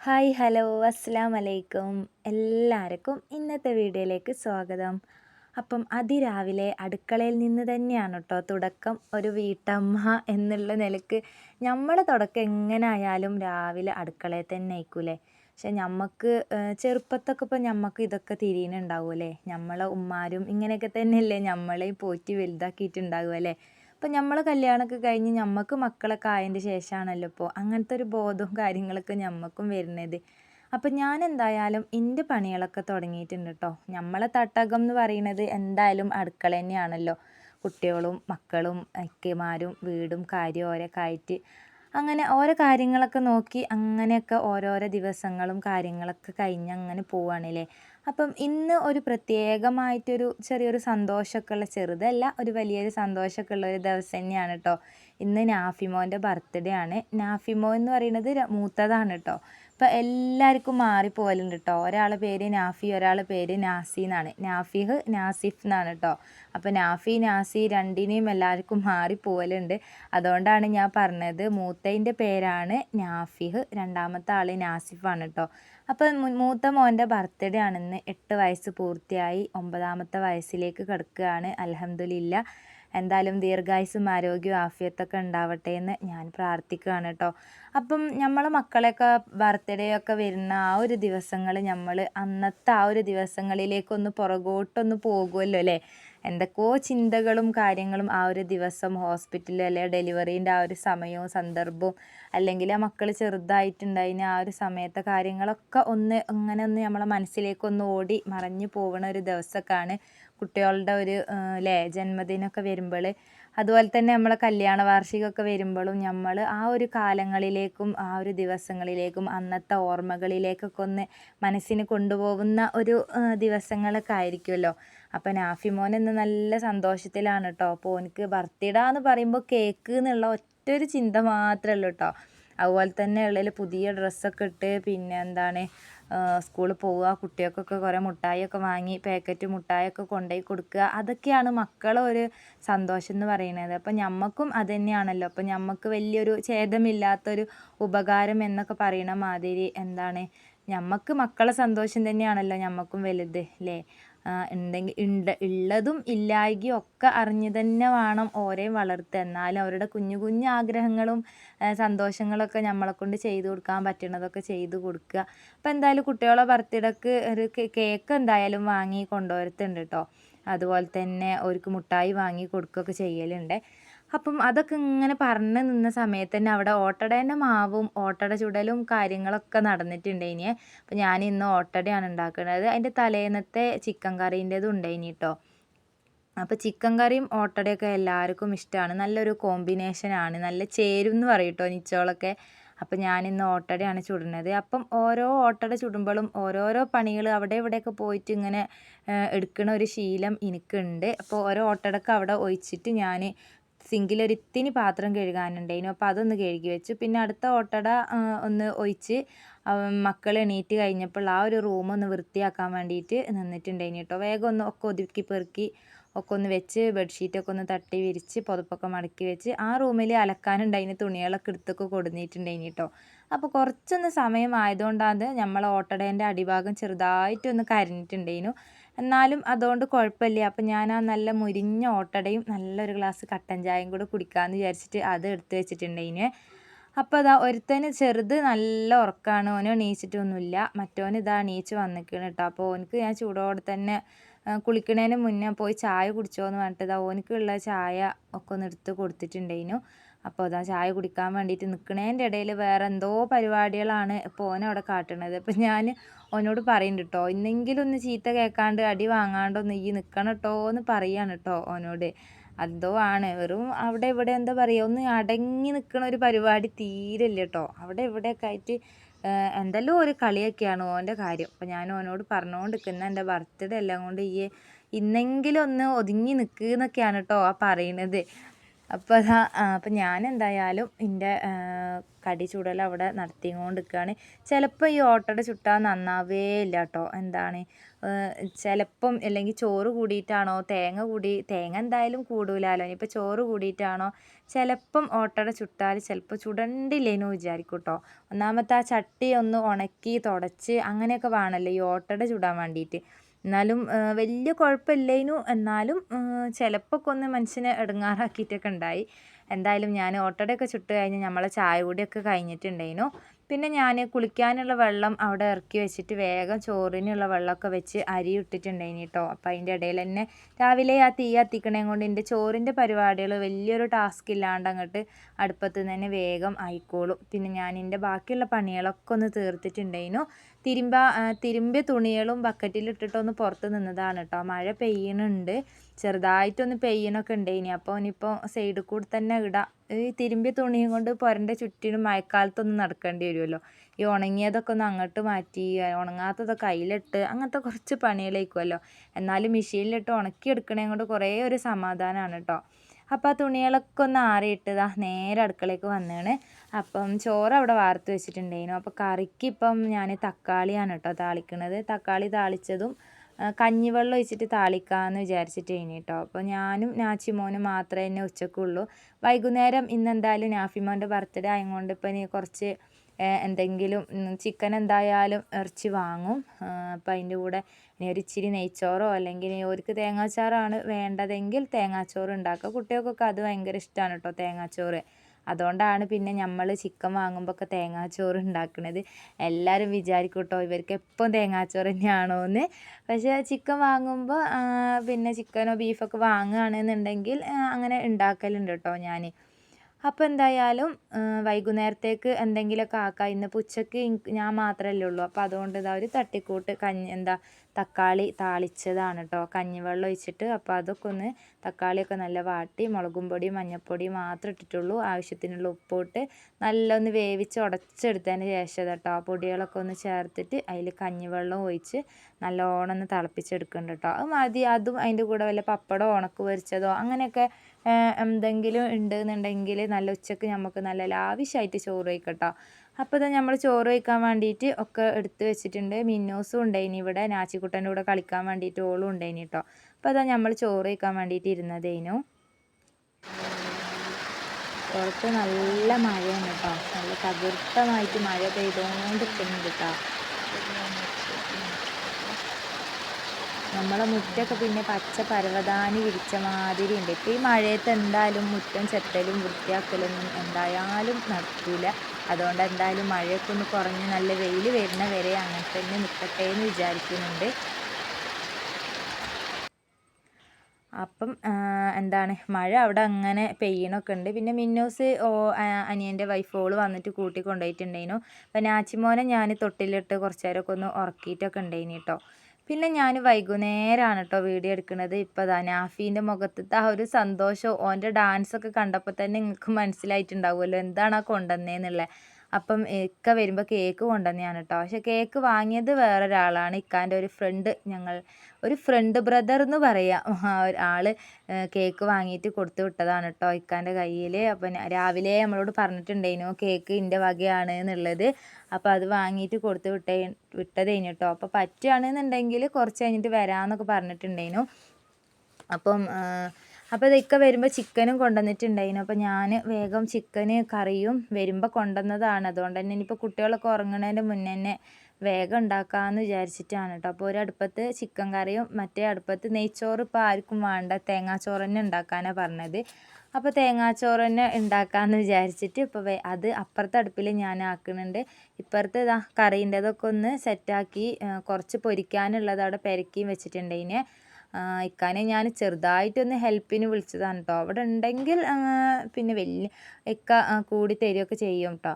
Hi hello അസ്സാം വലൈക്കും എല്ലാവർക്കും ഇന്നത്തെ വീഡിയോയിലേക്ക് സ്വാഗതം. അപ്പം അതിരാവിലെ അടുക്കളയിൽ നിന്ന് തന്നെയാണ് കേട്ടോ തുടക്കം. ഒരു വീട്ടമ്മ എന്നുള്ള നിലയ്ക്ക് നമ്മളെ തുടക്കം എങ്ങനെ ആയാലും രാവിലെ അടുക്കളയിൽ തന്നെ ആയിക്കൂലേ പക്ഷെ നമുക്ക് ചെറുപ്പത്തൊക്കെ ഇപ്പം നമുക്ക് ഇതൊക്കെ തിരിയുന്നുണ്ടാവുമല്ലേ? നമ്മളെ ഉമ്മാരും ഇങ്ങനെയൊക്കെ തന്നെയല്ലേ നമ്മളെയും പോറ്റി വലുതാക്കിയിട്ടുണ്ടാകും അല്ലേ ഇപ്പം നമ്മൾ കല്യാണമൊക്കെ കഴിഞ്ഞ് നമുക്ക് മക്കളൊക്കെ ആയതിന്റെ ശേഷമാണല്ലോ ഇപ്പോൾ അങ്ങനത്തെ ഒരു ബോധവും കാര്യങ്ങളൊക്കെ ഞമ്മക്കും വരുന്നത്. അപ്പം ഞാൻ എന്തായാലും എന്റെ പണികളൊക്കെ തുടങ്ങിയിട്ടുണ്ട് കേട്ടോ നമ്മളെ തട്ടകം എന്ന് പറയുന്നത് എന്തായാലും അടുക്കള തന്നെയാണല്ലോ. കുട്ടികളും മക്കളും അക്കമാരും വീടും കാര്യം ഓരോക്കെ ആയിട്ട് അങ്ങനെ ഓരോ കാര്യങ്ങളൊക്കെ നോക്കി അങ്ങനെയൊക്കെ ഓരോരോ ദിവസങ്ങളും കാര്യങ്ങളൊക്കെ കഴിഞ്ഞ് അങ്ങനെ പോവുകയാണല്ലേ അപ്പം ഇന്ന് ഒരു പ്രത്യേകമായിട്ടൊരു ചെറിയൊരു സന്തോഷമൊക്കെ ഉള്ള ചെറുതല്ല ഒരു വലിയൊരു സന്തോഷമൊക്കെ ഉള്ള ഒരു ദിവസം തന്നെയാണ് കേട്ടോ ഇന്ന് നാഫിമോന്റെ ബർത്ത്ഡേ ആണ്. നാഫിമോ എന്ന് പറയുന്നത് മൂത്തതാണ് കേട്ടോ അപ്പോൾ എല്ലാവർക്കും മാറിപ്പോകലുണ്ട് കേട്ടോ ഒരാളെ പേര് നാഫി ഒരാളെ പേര് നാസി എന്നാണ്. നാഫിഹ് നാസിഫ് എന്നാണ് കേട്ടോ അപ്പോൾ നാഫി നാസി രണ്ടിനെയും എല്ലാവർക്കും മാറിപ്പോകലുണ്ട് അതുകൊണ്ടാണ് ഞാൻ പറഞ്ഞത് മൂത്തതിന്റെ പേരാണ് നാഫിഹ് രണ്ടാമത്തെ ആൾ നാസിഫാണ് കേട്ടോ അപ്പോൾ മൂത്ത മോന്റെ ബർത്ത്ഡേ ആണെന്ന് എട്ട് വയസ്സ് പൂർത്തിയായി. ഒമ്പതാമത്തെ വയസ്സിലേക്ക് കിടക്കുകയാണ് അലഹമ്മദില്ല എന്തായാലും ദീർഘായുസും ആരോഗ്യവും ആഫിയത്തൊക്കെ ഉണ്ടാവട്ടെ എന്ന് ഞാൻ പ്രാർത്ഥിക്കുകയാണ് കേട്ടോ. അപ്പം നമ്മൾ മക്കളെയൊക്കെ ബർത്ത്ഡേ ഒക്കെ വരുന്ന ആ ഒരു ദിവസങ്ങൾ നമ്മൾ അന്നത്തെ ആ ഒരു ദിവസങ്ങളിലേക്കൊന്ന് പുറകോട്ടൊന്ന് പോകുമല്ലോ അല്ലേ? എന്തൊക്കെയോ ചിന്തകളും കാര്യങ്ങളും ആ ഒരു ദിവസം ഹോസ്പിറ്റലിൽ അല്ലെ ഡെലിവറീന്റെ ആ ഒരു സമയവും സന്ദർഭവും അല്ലെങ്കിൽ ആ മക്കൾ ചെറുതായിട്ടുണ്ടായിന് ആ ഒരു സമയത്തെ കാര്യങ്ങളൊക്കെ ഒന്ന് അങ്ങനെ ഒന്ന് നമ്മളെ മനസ്സിലേക്കൊന്ന് ഓടി മറഞ്ഞു പോകുന്ന ഒരു ദിവസമൊക്കെയാണ് കുട്ടികളുടെ ഒരു അല്ലേ ജന്മദിനമൊക്കെ വരുമ്പോൾ അതുപോലെ തന്നെ നമ്മളെ കല്യാണ വാർഷികമൊക്കെ വരുമ്പോഴും നമ്മൾ ആ ഒരു കാലങ്ങളിലേക്കും ആ ഒരു ദിവസങ്ങളിലേക്കും അന്നത്തെ ഓർമ്മകളിലേക്കൊക്കെ ഒന്ന് മനസ്സിന് കൊണ്ടുപോകുന്ന ഒരു ദിവസങ്ങളൊക്കെ ആയിരിക്കുമല്ലോ അപ്പം നാഫിമോൻ ഇന്ന് നല്ല സന്തോഷത്തിലാണ് കേട്ടോ അപ്പോൾ എനിക്ക് ബർത്ത്ഡേ എന്ന് പറയുമ്പോൾ കേക്ക് എന്നുള്ള ഒറ്റൊരു ചിന്ത മാത്രമേ ഉള്ളൂ കേട്ടോ അതുപോലെ തന്നെ ഉള്ളതിൽ പുതിയ ഡ്രസ്സൊക്കെ ഇട്ട് പിന്നെ എന്താണ് സ്കൂളിൽ പോവുക കുട്ടികൾക്കൊക്കെ കുറേ മുട്ടായിയൊക്കെ വാങ്ങി പാക്കറ്റ് മുട്ടായിയൊക്കെ കൊണ്ടുപോയി കൊടുക്കുക. അതൊക്കെയാണ് മക്കളെ ഒരു സന്തോഷം എന്ന് പറയുന്നത്. അപ്പം ഞമ്മക്കും അത് തന്നെയാണല്ലോ. അപ്പം ഞമ്മക്ക് വലിയൊരു ഛേദമില്ലാത്തൊരു ഉപകാരം എന്നൊക്കെ പറയണ മാതിരി എന്താണ്? ഞമ്മക്ക് മക്കളെ സന്തോഷം തന്നെയാണല്ലോ ഞമ്മക്കും വലുത് അല്ലേ എന്തെങ്കിലും ഉണ്ട് ഉള്ളതും ഇല്ലായ്കയും ഒക്കെ അറിഞ്ഞു തന്നെ വേണം ഓരേ വളർത്തുക എന്നാലും അവരുടെ കുഞ്ഞു കുഞ്ഞു ആഗ്രഹങ്ങളും സന്തോഷങ്ങളൊക്കെ നമ്മളെക്കൊണ്ട് ചെയ്തു കൊടുക്കാൻ പറ്റണതൊക്കെ ചെയ്തു കൊടുക്കുക. അപ്പോൾ എന്തായാലും കുട്ടികളെ ബർത്ത്ഡേക്ക് ഒരു കേക്ക് എന്തായാലും വാങ്ങി കൊണ്ടുവരത്തുണ്ട് കേട്ടോ അതുപോലെ തന്നെ അവർക്ക് മുട്ടായി വാങ്ങി കൊടുക്കുകയൊക്കെ ചെയ്യലുണ്ട്. അപ്പം അതൊക്കെ ഇങ്ങനെ പറഞ്ഞ് നിന്ന സമയത്ത് തന്നെ അവിടെ ഓട്ടടേന്റെ മാവും ഓട്ടട ചുടലും കാര്യങ്ങളൊക്കെ നടന്നിട്ടുണ്ടായിനി അപ്പം ഞാൻ ഇന്ന് ഓട്ടടയാണ് ഉണ്ടാക്കുന്നത്. അതിന്റെ തലേന്നത്തെ ചിക്കൻ കറീന്റെതും ഉണ്ടായിനി കേട്ടോ അപ്പോൾ ചിക്കൻ കറിയും ഓട്ടടയൊക്കെ എല്ലാവർക്കും ഇഷ്ടമാണ്. നല്ലൊരു കോമ്പിനേഷനാണ് നല്ല ചേരും എന്ന് പറയും കേട്ടോ നിച്ചോളൊക്കെ. അപ്പം ഇന്ന് ഓട്ടടയാണ് ചുടുന്നത്. അപ്പം ഓരോ ഓട്ടട ചുടുമ്പോഴും ഓരോരോ പണികൾ അവിടെ ഇവിടെയൊക്കെ പോയിട്ട് ഇങ്ങനെ എടുക്കണ ഒരു ശീലം എനിക്കുണ്ട്. അപ്പോൾ ഓരോ ഓട്ടടക്ക് അവിടെ ഒഴിച്ചിട്ട് ഞാൻ സിങ്കിലൊരിത്തിരി പാത്രം കഴുകാനുണ്ടായിരുന്നു അപ്പോൾ അതൊന്ന് കഴുകി വെച്ചു. പിന്നെ അടുത്ത ഓട്ടട ഒന്ന് ഒഴിച്ച് മക്കൾ എണീറ്റ് കഴിഞ്ഞപ്പോൾ ആ ഒരു റൂം ഒന്ന് വൃത്തിയാക്കാൻ വേണ്ടിയിട്ട് നിന്നിട്ടുണ്ടായിരുന്നു കേട്ടോ. വേഗം ഒന്ന് ഒക്കെ ഒതുക്കി പെറുക്കി ഒക്കെ ഒന്ന് വെച്ച് ബെഡ്ഷീറ്റൊക്കെ ഒന്ന് തട്ടി വിരിച്ച് പുതപ്പൊക്കെ മടക്കി വെച്ച് ആ റൂമിൽ അലക്കാനുണ്ടായിന് തുണികളൊക്കെ എടുത്തൊക്കെ കൊടുന്നിട്ടുണ്ടായിന് കേട്ടോ. അപ്പോൾ കുറച്ചൊന്ന് സമയം ആയതുകൊണ്ടാണ് നമ്മൾ ഓട്ടടേന്റെ അടിഭാഗം ചെറുതായിട്ടൊന്ന് കരിഞ്ഞിട്ടുണ്ടായിരുന്നു എന്നാലും അതുകൊണ്ട് കുഴപ്പമില്ല. അപ്പം ഞാൻ ആ നല്ല മുരിഞ്ഞ ഓട്ടടയും നല്ലൊരു ഗ്ലാസ് കട്ടൻ ചായയും കൂടെ കുടിക്കാമെന്ന് വിചാരിച്ചിട്ട് അത് എടുത്തു വെച്ചിട്ടുണ്ടെങ്കിൽ അപ്പോൾ അതാ ഒരുത്തന് ചെറുത് നല്ല ഉറക്കമാണ് ഓന് എണീച്ചിട്ടൊന്നുമില്ല. മറ്റോന് ഇതാ എണീച്ച് വന്നിക്കണം കേട്ടോ. അപ്പോൾ ഓനക്ക് ഞാൻ ചൂടോടെ തന്നെ കുളിക്കണേന് മുന്നേ പോയി ചായ കുടിച്ചോ എന്ന് പറഞ്ഞിട്ട് ഇതാ ഓനക്കുള്ള ചായ ഒക്കെ ഒന്ന് എടുത്ത് കൊടുത്തിട്ടുണ്ടായിരുന്നു. അപ്പോൾ അതാ ചായ കുടിക്കാൻ വേണ്ടിയിട്ട് നിൽക്കണേന്റെ ഇടയിൽ വേറെ എന്തോ പരിപാടികളാണ് ഇപ്പോൾ അവിടെ കാട്ടണത്. അപ്പോൾ ഞാൻ ഓനോട് പറയുന്നുണ്ട് കേട്ടോ ഇന്നെങ്കിലും ഒന്ന് ചീത്ത കേൾക്കാണ്ട് അടി വാങ്ങാണ്ടൊന്ന് ഈ നിൽക്കണം കേട്ടോ എന്ന് പറയാണ് കേട്ടോ ഓനോട്. എന്തോ ആണ് വെറും അവിടെ ഇവിടെ എന്താ പറയുക ഒന്ന് അടങ്ങി നിൽക്കണ ഒരു പരിപാടി തീരെ ഇല്ല കേട്ടോ അവിടെ ഇവിടെയൊക്കെ ആയിട്ട് എന്തെല്ലോ ഒരു കളിയൊക്കെയാണ് ഓന്റെ കാര്യം. അപ്പോൾ ഞാൻ ഓനോട് പറഞ്ഞുകൊണ്ട് നിൽക്കുന്ന എന്റെ ബർത്ത്ഡേ എല്ലാം കൊണ്ട് ഈ ഇന്നെങ്കിലും ഒന്ന് ഒതുങ്ങി നിൽക്കുന്നൊക്കെയാണ് കേട്ടോ ആ പറയുന്നത് അപ്പോൾ അതാ അപ്പം ഞാൻ എന്തായാലും എന്റെ കടി ചൂടൽ അവിടെ നടത്തിക്കൊണ്ട് നിൽക്കുകയാണ് ചിലപ്പോൾ ഈ ഓട്ടയുടെ ചുട്ടാൽ നന്നാവേ ഇല്ല കേട്ടോ എന്താണ് ചിലപ്പം അല്ലെങ്കിൽ ചോറ് കൂടിയിട്ടാണോ തേങ്ങ കൂടി തേങ്ങ എന്തായാലും കൂടൂലാലോ. ഇനിയിപ്പോൾ ചോറ് കൂടിയിട്ടാണോ ചിലപ്പം ഓട്ടയുടെ ചുട്ടാൽ ചിലപ്പോൾ ചുടണ്ടില്ലേനു വിചാരിക്കും കേട്ടോ ഒന്നാമത്തെ ആ ചട്ടി ഒന്ന് ഉണക്കി തുടച്ച് അങ്ങനെയൊക്കെ വേണമല്ലോ ഈ ഓട്ടയുടെ ചുടാൻ വേണ്ടിയിട്ട് എന്നാലും വലിയ കുഴപ്പമില്ലേനു. എന്നാലും ചിലപ്പോൾ ഒക്കെ ഒന്ന് മനുഷ്യനെ ഇടങ്ങാറാക്കിയിട്ടൊക്കെ ഉണ്ടായി. എന്തായാലും ഞാൻ ഓട്ടടയൊക്കെ ചുട്ട് കഴിഞ്ഞ് നമ്മളെ ചായ കൂടിയൊക്കെ കഴിഞ്ഞിട്ടുണ്ടായിരുന്നു പിന്നെ ഞാൻ കുളിക്കാനുള്ള വെള്ളം അവിടെ ഇറക്കി വെച്ചിട്ട് വേഗം ചോറിനുള്ള വെള്ളമൊക്കെ വെച്ച് അരി ഇട്ടിട്ടുണ്ടായിനി കേട്ടോ അപ്പം അതിന്റെ ഇടയിൽ തന്നെ രാവിലെ ആ തീ കത്തിക്കണേ കൊണ്ട് എന്റെ ചോറിന്റെ പരിപാടികൾ വലിയൊരു ടാസ്ക് ഇല്ലാണ്ട് അങ്ങോട്ട് അടുപ്പത്ത് തന്നെ വേഗം ആയിക്കോളും. പിന്നെ ഞാൻ എന്റെ ബാക്കിയുള്ള പണികളൊക്കെ ഒന്ന് തീർത്തിട്ടുണ്ടായിരുന്നു തിരുമ്പ തിരുമ്പിയ തുണികളും ബക്കറ്റിലിട്ടിട്ടൊന്ന് പുറത്ത് നിന്നതാണ് കേട്ടോ മഴ പെയ്യണുണ്ട്. ചെറുതായിട്ടൊന്ന് പെയ്യണൊക്കെ ഉണ്ടായിനി. അപ്പോൾ ഇനിയിപ്പോൾ സൈഡിൽ കൂടി തന്നെ ഇടാം. ഈ തിരുമ്പിയ തുണിയും കൊണ്ട് പുരന്റെ ചുറ്റിനും മഴക്കാലത്തൊന്നും നടക്കേണ്ടി വരുമല്ലോ. ഈ ഉണങ്ങിയതൊക്കെ ഒന്ന് അങ്ങോട്ട് മാറ്റി ഉണങ്ങാത്തതൊക്കെ കയ്യിലിട്ട് അങ്ങനത്തെ കുറച്ച് പണികളായിരിക്കുമല്ലോ. എന്നാലും മെഷീനിലിട്ട് ഉണക്കി എടുക്കണേ കൊണ്ട് കുറേ ഒരു സമാധാനമാണ് കേട്ടോ. അപ്പം ആ തുണികളൊക്കെ ഒന്ന് ആറിയിട്ടതാ നേരെ അടുക്കളയ്ക്ക് വന്നതാണ്. അപ്പം ചോറ് അവിടെ വാർത്ത് വെച്ചിട്ടുണ്ടായിരുന്നു. അപ്പോൾ കറിക്ക് ഇപ്പം ഞാൻ തക്കാളിയാണ് കേട്ടോ താളിക്കണത്. തക്കാളി താളിച്ചതും കഞ്ഞിവെള്ളം ഒഴിച്ചിട്ട് താളിക്കാമെന്ന് വിചാരിച്ചിട്ടേനി കേട്ടോ അപ്പോൾ ഞാനും നാച്ചിമോനും മാത്രമേ എന്നെ ഉച്ചക്കുള്ളൂ. വൈകുന്നേരം ഇന്ന് എന്തായാലും നാഫിമോന്റെ ബർത്ത്ഡേ ആയതുകൊണ്ട് ഇപ്പം ഇനി കുറച്ച് എന്തെങ്കിലും ചിക്കൻ എന്തായാലും ഇറച്ചി വാങ്ങും. അപ്പം അതിന്റെ കൂടെ ഇനി ഒരു ഇച്ചിരി നെയ്ച്ചോറോ അല്ലെങ്കിൽ അവർക്ക് തേങ്ങാച്ചാറാണ് വേണ്ടതെങ്കിൽ തേങ്ങാച്ചോറ് ഉണ്ടാക്കുക. കുട്ടികൾക്കൊക്കെ അത് ഭയങ്കര ഇഷ്ടമാണ് കേട്ടോ തേങ്ങാച്ചോറ്. അതുകൊണ്ടാണ് പിന്നെ നമ്മൾ ചിക്കൻ വാങ്ങുമ്പോൾ ഒക്കെ തേങ്ങാച്ചോറ് ഉണ്ടാക്കുന്നത് എല്ലാവരും വിചാരിക്കും കേട്ടോ ഇവർക്ക് എപ്പം തേങ്ങാച്ചോറ് തന്നെയാണോ എന്ന് പക്ഷേ ചിക്കൻ വാങ്ങുമ്പോൾ പിന്നെ ചിക്കനോ ബീഫൊക്കെ വാങ്ങുകയാണെന്നുണ്ടെങ്കിൽ അങ്ങനെ ഉണ്ടാക്കലുണ്ട് കേട്ടോ ഞാൻ അപ്പോൾ എന്തായാലും വൈകുന്നേരത്തേക്ക് എന്തെങ്കിലുമൊക്കെ ആക്കാം. ഇന്ന് ഉച്ചയ്ക്ക് ഞാൻ മാത്രമല്ലേ ഉള്ളൂ. അപ്പോൾ അതുകൊണ്ട് ഇതാ ഒരു തട്ടിക്കൂട്ട് കഞ്ഞി എന്താ തക്കാളി താളിച്ചതാണ് കേട്ടോ കഞ്ഞിവെള്ളം ഒഴിച്ചിട്ട് അപ്പോൾ അതൊക്കെ ഒന്ന് തക്കാളിയൊക്കെ നല്ല വാട്ടി മുളകും പൊടി മഞ്ഞൾപ്പൊടി മാത്രം ഇട്ടിട്ടുള്ളൂ. ആവശ്യത്തിനുള്ള ഉപ്പിട്ട് നല്ല ഒന്ന് വേവിച്ച് ഉടച്ചെടുത്തതിന് ശേഷം കേട്ടോ ആ പൊടികളൊക്കെ ഒന്ന് ചേർത്തിട്ട് അതിൽ കഞ്ഞിവെള്ളം ഒഴിച്ച് നല്ലോണം ഒന്ന് തിളപ്പിച്ചെടുക്കുന്നുണ്ട് കേട്ടോ അത് മതി. അതും അതിന്റെ കൂടെ വല്ല പപ്പടമോ ഉണക്ക് പൊരിച്ചതോ അങ്ങനെയൊക്കെ എന്തെങ്കിലും ഉണ്ട് എന്നുണ്ടെങ്കിൽ നല്ല ഉച്ചയ്ക്ക് നമുക്ക് നല്ല ലാവിഷായിട്ട് ചോറ് കഴിക്കട്ടോ അപ്പോൾ ഇതാ നമ്മൾ ചോറ് വയ്ക്കാൻ വേണ്ടിയിട്ട് ഒക്കെ എടുത്ത് വെച്ചിട്ടുണ്ട്. മിന്നോസും ഉണ്ടായിനി ഇവിടെ. നാച്ചിക്കുട്ടന്റെ കൂടെ കളിക്കാൻ വേണ്ടിയിട്ട് ഓളും ഉണ്ടായിനി കേട്ടോ അപ്പോൾ അതാ നമ്മൾ ചോറ് വയ്ക്കാൻ വേണ്ടിയിട്ട് ഇരുന്നതേനു. പുറത്ത് നല്ല മഴയാണ് കേട്ടോ നല്ല തകൃത്തമായിട്ട് മഴ പെയ്തുകൊണ്ടിരിക്കുന്നുണ്ട് കേട്ടോ നമ്മളെ മുറ്റമൊക്കെ പിന്നെ പച്ച പരവതാനി വിരിച്ച മാതിരി ഉണ്ട് ഇപ്പോൾ ഈ മഴയത്ത് എന്തായാലും മുറ്റം ചെത്തലും വൃത്തിയാക്കലൊന്നും എന്തായാലും നടക്കില്ല അതുകൊണ്ട് എന്തായാലും മഴയൊക്കെ ഒന്ന് കുറഞ്ഞ് നല്ല വെയിൽ വരുന്ന വരെ അങ്ങനെ തന്നെ നിൽക്കട്ടെ എന്ന് വിചാരിക്കുന്നുണ്ട്. അപ്പം എന്താണ് മഴ അവിടെ അങ്ങനെ പെയ്യണൊക്കെ ഉണ്ട്. പിന്നെ മിന്നൂസ് ഓ അനിയന്റെ വൈഫ് വന്നിട്ട് കൂട്ടി കൊണ്ടുപോയിട്ടുണ്ടായിരുന്നു. അപ്പം നാച്ചിമോനെ ഞാൻ തൊട്ടിലിട്ട് കുറച്ച് നേരമൊക്കെ ഒന്ന് ഉറക്കിയിട്ടൊക്കെ ഉണ്ടായിനി കേട്ടോ പിന്നെ ഞാൻ വൈകുന്നേരമാണ് കേട്ടോ വീഡിയോ എടുക്കുന്നത് ഇപ്പോൾ ദാ നാഫീന്റെ മുഖത്തത്തെ ആ ഒരു സന്തോഷം. ഓന്റെ ഡാൻസൊക്കെ കണ്ടപ്പോൾ തന്നെ നിങ്ങൾക്ക് മനസ്സിലായിട്ടുണ്ടാവുമല്ലോ എന്താണ് ആ കൊണ്ടുവന്നതെന്നുള്ളത് അപ്പം ഇക്ക വരുമ്പോൾ കേക്ക് കൊണ്ടുവന്നെയാണ് കേട്ടോ പക്ഷെ കേക്ക് വാങ്ങിയത് വേറൊരാളാണ്. ഇക്കാന്റെ ഒരു ഫ്രണ്ട് ഞങ്ങൾ ഒരു ഫ്രണ്ട് ബ്രദർ എന്ന് പറയാം. ആൾ കേക്ക് വാങ്ങിയിട്ട് കൊടുത്തു വിട്ടതാണ് കേട്ടോ ഇക്കാന്റെ കയ്യിൽ അപ്പം രാവിലെ നമ്മളോട് പറഞ്ഞിട്ടുണ്ടായിരുന്നു കേക്ക് എന്റെ വകയാണ് എന്നുള്ളത്. അപ്പോൾ അത് വാങ്ങിയിട്ട് കൊടുത്ത് വിട്ടേ വിട്ടതേനു കേട്ടോ അപ്പോൾ പറ്റുകയാണെന്നുണ്ടെങ്കിൽ കുറച്ച് കഴിഞ്ഞിട്ട് വരാമെന്നൊക്കെ പറഞ്ഞിട്ടുണ്ടായിരുന്നു. അപ്പം അപ്പോൾ ഇതൊക്കെ വരുമ്പോൾ ചിക്കനും കൊണ്ടുവന്നിട്ടുണ്ടായിരുന്നു. അപ്പോൾ ഞാൻ വേഗം ചിക്കന് കറിയും വരുമ്പോൾ കൊണ്ടുവന്നതാണ്. അതുകൊണ്ട് തന്നെ ഇനിയിപ്പോൾ കുട്ടികളൊക്കെ ഉറങ്ങുന്നതിന്റെ മുന്നേ തന്നെ വേഗം ഉണ്ടാക്കാമെന്ന് വിചാരിച്ചിട്ടാണ് കേട്ടോ അപ്പോൾ ഒരു അടുപ്പത്ത് ചിക്കൻ കറിയും മറ്റേ അടുപ്പത്ത് നെയ്ച്ചോറ് ഇപ്പോൾ ആർക്കും വേണ്ട. തേങ്ങാച്ചോറ് തന്നെ ഉണ്ടാക്കാനാണ് പറഞ്ഞത്. അപ്പോൾ തേങ്ങാച്ചോറ് തന്നെ ഉണ്ടാക്കാമെന്ന് വിചാരിച്ചിട്ട് ഇപ്പോൾ അത് അപ്പുറത്തെ അടുപ്പിൽ ഞാൻ ആക്കുന്നുണ്ട്. ഇപ്പുറത്ത് ഇതാ കറീന്റെതൊക്കെ ഒന്ന് സെറ്റാക്കി കുറച്ച് പൊരിക്കാനുള്ളത് അവിടെ പെരക്കിയും വെച്ചിട്ടുണ്ട് ഇതിനെ ഇക്കാനെ ഞാൻ ചെറുതായിട്ടൊന്ന് ഹെൽപ്പിന് വിളിച്ചതാണ് കേട്ടോ അവിടെ ഉണ്ടെങ്കിൽ പിന്നെ വലിയ ഇക്ക കൂടി തരികയൊക്കെ ചെയ്യും കേട്ടോ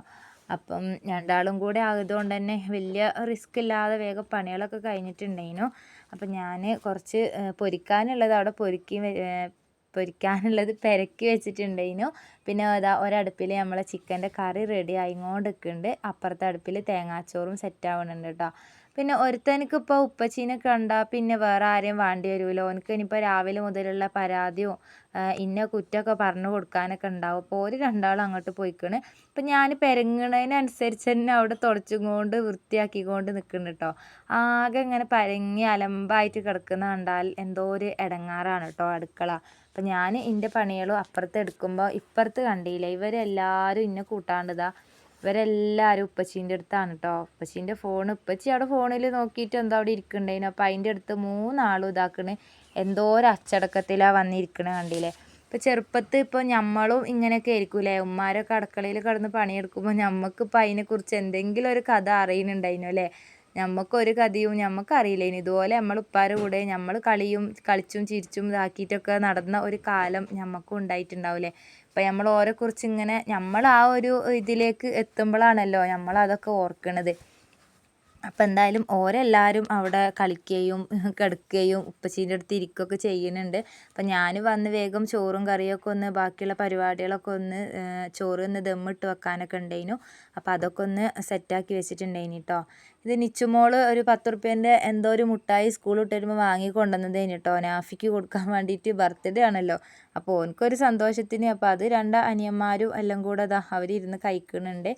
അപ്പം രണ്ടാളും കൂടെ ആയതുകൊണ്ട് തന്നെ വലിയ റിസ്ക് ഇല്ലാതെ വേഗം പണികളൊക്കെ കഴിഞ്ഞിട്ടുണ്ടായിരുന്നു. അപ്പം ഞാൻ കുറച്ച് പൊരിക്കാനുള്ളത് അവിടെ പൊരിക്കി പൊരിക്കാനുള്ളത് പെരക്കി വെച്ചിട്ടുണ്ടായിരുന്നു. പിന്നെ അതാ ഒരടുപ്പിൽ നമ്മളെ ചിക്കന്റെ കറി റെഡി ആയിങ്ങോണ്ട് നിൽക്കുന്നുണ്ട് അപ്പുറത്തെ അടുപ്പിൽ തേങ്ങാച്ചോറും സെറ്റ് ആവുന്നുണ്ട് കേട്ടോ പിന്നെ ഒരുത്തനക്ക് ഇപ്പോൾ ഉപ്പച്ചീനെ കണ്ടാൽ പിന്നെ വേറെ ആരെയും വേണ്ടി വരുമല്ലോ ഓനക്ക് ഇനിയിപ്പോൾ രാവിലെ മുതലുള്ള പരാതിയോ ഇന്ന കുറ്റമൊക്കെ പറഞ്ഞു കൊടുക്കാനൊക്കെ ഉണ്ടാവും. അപ്പോൾ ഒരു രണ്ടാളും അങ്ങോട്ട് പോയിക്കണ്. അപ്പം ഞാൻ പെരങ്ങണതിനനുസരിച്ച് തന്നെ അവിടെ തുടച്ചും കൊണ്ട് വൃത്തിയാക്കിക്കൊണ്ട് നിൽക്കുന്നു കേട്ടോ ആകെ ഇങ്ങനെ പരങ്ങി അലമ്പായിട്ട് കിടക്കുന്ന കണ്ടാൽ എന്തോ ഒരു ഇടങ്ങാറാണ് കേട്ടോ അടുക്കള. അപ്പം ഞാൻ എന്റെ പണികളും അപ്പുറത്ത് എടുക്കുമ്പോൾ ഇപ്പുറത്ത് കണ്ടില്ല. ഇവരെല്ലാവരും ഇന്നെ കൂട്ടാണ്ടതാ ഇവരെല്ലാവരും ഉപ്പച്ചീന്റെ അടുത്താണ് കേട്ടോ ഉപ്പച്ചീന്റെ ഫോൺ ഉപ്പച്ചി അവിടെ ഫോണിൽ നോക്കിയിട്ട് എന്തോ അവിടെ ഇരിക്കണ്ടേനു. അപ്പോൾ അതിന്റെ അടുത്ത് മൂന്നാളും ഇതാക്കണ്. എന്തോ ഒരു അച്ചടക്കത്തിലാണ് വന്നിരിക്കണ കണ്ടില്ലേ? ഇപ്പോൾ ചെറുപ്പത്തിൽ ഇപ്പോൾ നമ്മളും ഇങ്ങനെയൊക്കെ ആയിരിക്കൂലേ ഉമ്മാരൊക്കെ അടുക്കളയിൽ കിടന്ന് പണിയെടുക്കുമ്പോൾ നമുക്കിപ്പോൾ അതിനെക്കുറിച്ച് എന്തെങ്കിലും ഒരു കഥ അറിയുന്നുണ്ടായിരുന്നു അല്ലേ? ഞമ്മക്കൊരു കഥയും ഞമ്മക്കറിയില്ലേനു. ഇതുപോലെ നമ്മൾ ഉപ്പാരുടെ കൂടെ നമ്മൾ കളിയും കളിച്ചും ചിരിച്ചും ഇതാക്കിയിട്ടൊക്കെ നടന്ന ഒരു കാലം നമുക്കും ഉണ്ടായിട്ടുണ്ടാവില്ലേ? അപ്പം നമ്മൾ ഓരെക്കുറിച്ച് ഇങ്ങനെ നമ്മൾ ആ ഒരു ഇതിലേക്ക് എത്തുമ്പോഴാണല്ലോ നമ്മൾ അതൊക്കെ ഓർക്കണത്. അപ്പം എന്തായാലും ഓരെല്ലാവരും അവിടെ കളിക്കുകയും കിടക്കുകയും ഉപ്പച്ചീന്റെ അടുത്ത് ഇരിക്കുകയൊക്കെ ചെയ്യുന്നുണ്ട്. അപ്പം ഞാൻ വന്ന് വേഗം ചോറും കറിയൊക്കെ ഒന്ന് ബാക്കിയുള്ള പരിപാടികളൊക്കെ ഒന്ന് ചോറ് ഒന്ന് ദമ്മിട്ട് വെക്കാനൊക്കെ ഉണ്ടായിരുന്നു. അപ്പം അതൊക്കെ ഒന്ന് സെറ്റാക്കി വെച്ചിട്ടുണ്ടായിനി കേട്ടോ ഇത് നിച്ചുമോൾ ഒരു പത്ത് റുപ്യേന്റെ എന്തോ ഒരു മുട്ടായി സ്കൂൾ വിട്ട് വരുമ്പോൾ വാങ്ങി കൊണ്ടുവന്നതേന് കേട്ടോ നാഫിക്ക് കൊടുക്കാൻ വേണ്ടിയിട്ട് ബർത്ത്ഡേ ആണല്ലോ. അപ്പോൾ ഓനക്കൊരു സന്തോഷത്തിന് അപ്പോൾ അത് രണ്ട് അനിയന്മാരും എല്ലാം കൂടെ അതാ അവരിരുന്ന് കഴിക്കുന്നുണ്ട്.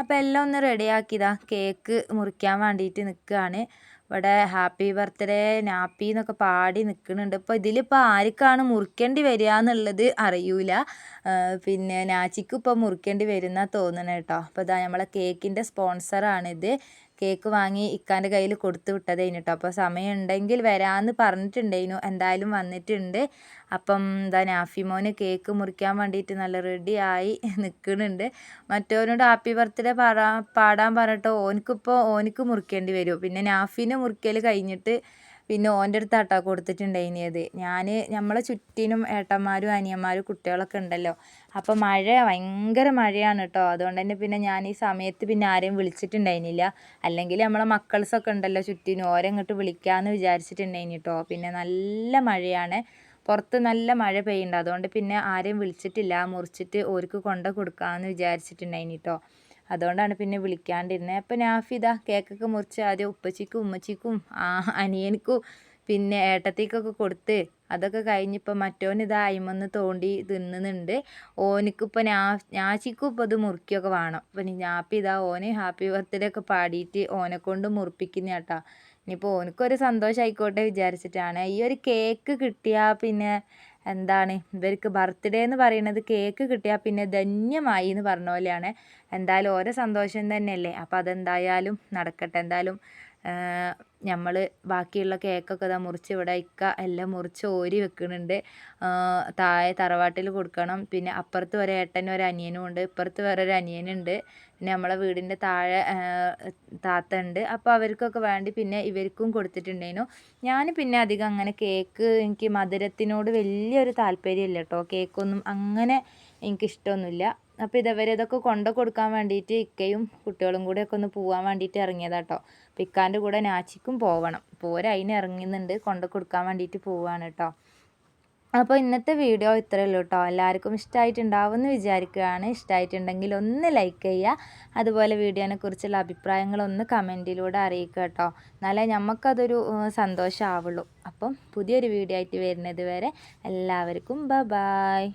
അപ്പോൾ എല്ലാം ഒന്ന് റെഡിയാക്കിയതാ കേക്ക് മുറിക്കാൻ വേണ്ടിയിട്ട് നിൽക്കുകയാണ് ഇവിടെ ഹാപ്പി ബർത്ത്ഡേ നാപ്പി എന്നൊക്കെ പാടി നിൽക്കുന്നുണ്ട് ഇപ്പോൾ ഇതിലിപ്പോൾ ആർക്കാണ് മുറിക്കേണ്ടി വരിക എന്നുള്ളത് അറിയൂല. പിന്നെ നാച്ചിക്ക് ഇപ്പോൾ മുറിക്കേണ്ടി വരുന്ന തോന്നണം കേട്ടോ അപ്പോൾ ഇതാ നമ്മളെ കേക്കിന്റെ സ്പോൺസറാണിത്. കേക്ക് വാങ്ങി ഇക്കാന്റെ കയ്യിൽ കൊടുത്തു വിട്ടതേനു കേട്ടോ അപ്പോൾ സമയമുണ്ടെങ്കിൽ വരാമെന്ന് പറഞ്ഞിട്ടുണ്ടായിരുന്നു എന്തായാലും വന്നിട്ടുണ്ട്. അപ്പം എന്താ നാഫിമോന് കേക്ക് മുറിക്കാൻ വേണ്ടിയിട്ട് നല്ല റെഡിയായി നിൽക്കുന്നുണ്ട് മറ്റവനോട് ഹാപ്പി ബർത്ത്ഡേ പാടാ പാടാൻ പറഞ്ഞിട്ട് ഓനിക്കിപ്പോൾ ഓനിക്ക് മുറിക്കേണ്ടി വരും. പിന്നെ നാഫിന് മുറിക്കൽ കഴിഞ്ഞിട്ട് പിന്നെ ഓന്റെ അടുത്ത് അടുത്താട്ടോ കൊടുത്തിട്ടുണ്ടായിനിയത് ഞാൻ നമ്മളെ ചുറ്റിനും ഏട്ടന്മാരും അനിയന്മാരും കുട്ടികളൊക്കെ ഉണ്ടല്ലോ. അപ്പോൾ മഴ ഭയങ്കര മഴയാണ് കേട്ടോ അതുകൊണ്ട് തന്നെ പിന്നെ ഞാൻ ഈ സമയത്ത് പിന്നെ ആരെയും വിളിച്ചിട്ടുണ്ടായിരുന്നില്ല അല്ലെങ്കിൽ നമ്മളെ മക്കൾസൊക്കെ ഉണ്ടല്ലോ ചുറ്റിനും ഓരെ ഇങ്ങോട്ട് വിളിക്കാമെന്ന് വിചാരിച്ചിട്ടുണ്ടായിന് കേട്ടോ പിന്നെ നല്ല മഴയാണ്. പുറത്ത് നല്ല മഴ പെയ്യുന്നുണ്ട്. അതുകൊണ്ട് പിന്നെ ആരെയും വിളിച്ചിട്ടില്ല. മുറിച്ചിട്ട് ഓർക്ക് കൊണ്ട് കൊടുക്കാമെന്ന് വിചാരിച്ചിട്ടുണ്ടായിന് കേട്ടോ അതുകൊണ്ടാണ് പിന്നെ വിളിക്കാണ്ടിരുന്നത് അപ്പോൾ നാഫിദ കേക്കൊക്കെ മുറിച്ച് ആദ്യം ഉപ്പച്ചിക്കും ഉമ്മച്ചിക്കും ആ അനിയനിക്കും പിന്നെ ഏട്ടത്തേക്കൊക്കെ കൊടുത്ത് അതൊക്കെ കഴിഞ്ഞിപ്പോൾ മറ്റോൻ ഇത് അയിമന്ന് തോണ്ടി തിന്നുന്നുണ്ട്. ഓനിക്കിപ്പോൾ ഞാ ഞാച്ചിക്കും ഇപ്പോൾ ഇത് മുറിക്കൊക്കെ വേണം. അപ്പം ഞാപ്പി ഇതാ ഓന് ഹാപ്പി ബർത്ത്ഡേ ഒക്കെ പാടിയിട്ട് ഓനെ കൊണ്ട് മുറിപ്പിക്കുന്ന കേട്ടോ. ഇനിയിപ്പോൾ ഓനക്കൊരു സന്തോഷമായിക്കോട്ടെ വിചാരിച്ചിട്ടാണ്. ഈ ഒരു കേക്ക് കിട്ടിയാൽ പിന്നെ എന്താണ്? ഇവർക്ക് ബർത്ത്ഡേ എന്ന് പറയുന്നത് കേക്ക് കിട്ടിയാൽ പിന്നെ ധന്യമായി എന്ന് പറഞ്ഞ പോലെയാണ്. എന്തായാലും ഓരോ സന്തോഷം തന്നെയല്ലേ? അപ്പോൾ അതെന്തായാലും നടക്കട്ടെ. എന്തായാലും നമ്മൾ ബാക്കിയുള്ള കേക്കൊക്കെ ഇതാ മുറിച്ച് ഇവിടെ ഇക്ക എല്ലാം മുറിച്ച് ഓരി വെക്കുന്നുണ്ട്. താഴെ തറവാട്ടിൽ കൊടുക്കണം. പിന്നെ അപ്പുറത്ത് വരെ ഏട്ടനും ഒരു അനിയനും ഉണ്ട്. ഇപ്പുറത്ത് വേറെ ഒരു അനിയനുണ്ട് പിന്നെ നമ്മളെ വീടിന്റെ താഴെ താത്ത ഉണ്ട്. അപ്പോൾ അവർക്കൊക്കെ വേണ്ടി പിന്നെ ഇവർക്കും കൊടുത്തിട്ടുണ്ടായിരുന്നു. ഞാൻ പിന്നെ അധികം അങ്ങനെ കേക്ക് എനിക്ക് മധുരത്തിനോട് വലിയൊരു താല്പര്യമില്ല കേട്ടോ. കേക്കൊന്നും അങ്ങനെ എനിക്കിഷ്ടമൊന്നുമില്ല. അപ്പോൾ ഇതവരെ ഇതൊക്കെ കൊണ്ട് കൊടുക്കാൻ വേണ്ടിയിട്ട് ഇക്കയും കുട്ടികളും കൂടെ ഒക്കെ ഒന്ന് പോകാൻ വേണ്ടിയിട്ട് ഇറങ്ങിയതാട്ടോ അപ്പോൾ ഇക്കാന്റെ കൂടെ നാച്ചിക്കും പോവണം. പോരാ അതിന് ഇറങ്ങുന്നുണ്ട്. കൊണ്ട് കൊടുക്കാൻ വേണ്ടിയിട്ട് പോവുകയാണ് കേട്ടോ അപ്പോൾ ഇന്നത്തെ വീഡിയോ ഇത്രയേ ഉള്ളൂ കേട്ടോ എല്ലാവർക്കും ഇഷ്ടമായിട്ടുണ്ടാവുമെന്ന് വിചാരിക്കുകയാണ്. ഇഷ്ടമായിട്ടുണ്ടെങ്കിൽ ഒന്ന് ലൈക്ക് ചെയ്യുക. അതുപോലെ വീഡിയോനെക്കുറിച്ചുള്ള അഭിപ്രായങ്ങളൊന്ന് കമന്റിലൂടെ അറിയിക്കുക കേട്ടോ എന്നാലേ നമുക്കതൊരു സന്തോഷമാവുള്ളൂ അപ്പം പുതിയൊരു വീഡിയോ ആയിട്ട് വരുന്നത് വരെ എല്ലാവർക്കും ബ ബായ്